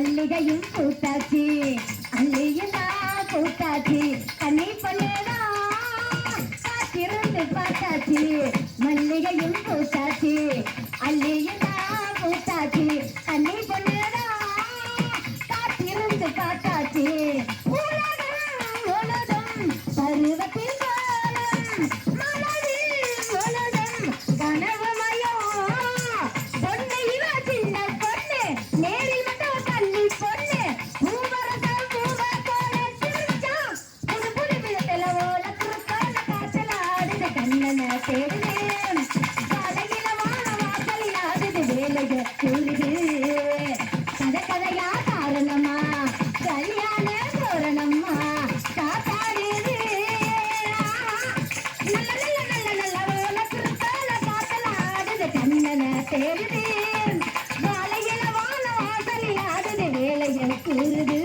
மல்லிகையும் பூத்தாச்சு. அல்லையும் தான் பூத்தாச்சு. கண்ணி பண்ணுதா காத்திருந்து பார்த்தாச்சு. மல்லிகையும் பூத்தாச்சு. அல்லையும் தான் பூத்தாச்சு. கண்ணி பண்ணுதா காத்திருந்து பார்த்தாச்சு. உலகம் உலகம் பருவத்தில் என தேடுவேன் கதையிலமான வாசலியாவது வேலைய சொல்லுவேன் கதையா காரணமா கல்யாண தோரணம்மா? காத்தாடுது நல்ல நல்ல நல்ல நல்ல வேலை சுருத்தால காத்தலாடுது கண்ணன தேடுவேன் காலையில கூறுது.